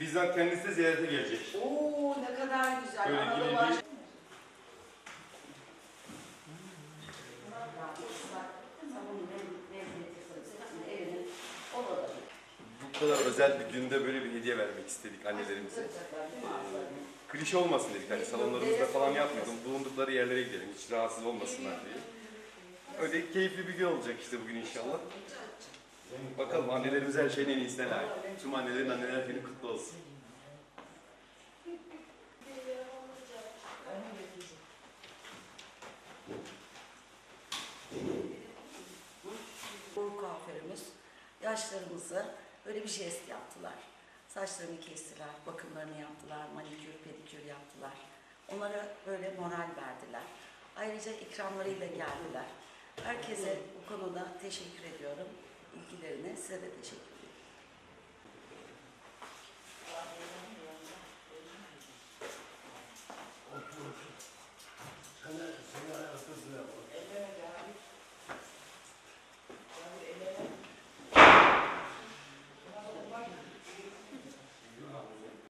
Bizzat kendisi de ziyarete gelecek. Oo ne kadar güzel. Böyle Anadolu aşkı. değil. Bu kadar özel bir günde böyle bir hediye vermek istedik annelerimize. Klişe olmasın dedik hani salonlarımızda falan yapmayalım. Bulundukları yerlere gidelim hiç rahatsız olmasınlar diye. Öyle keyifli bir gün olacak işte bugün inşallah. Bakalım annelerimiz her şeyin en iyisine layık. Tüm annelerin anneler günü kutlu olsun. Bu kuaförümüz yaşlarımızı böyle bir jest yaptılar. Saçlarını kestiler, bakımlarını yaptılar, manikür, pedikür yaptılar. Onlara böyle moral verdiler. Ayrıca ikramlarıyla geldiler. Herkese bu konuda teşekkür ediyorum. İlgilerine size de teşekkür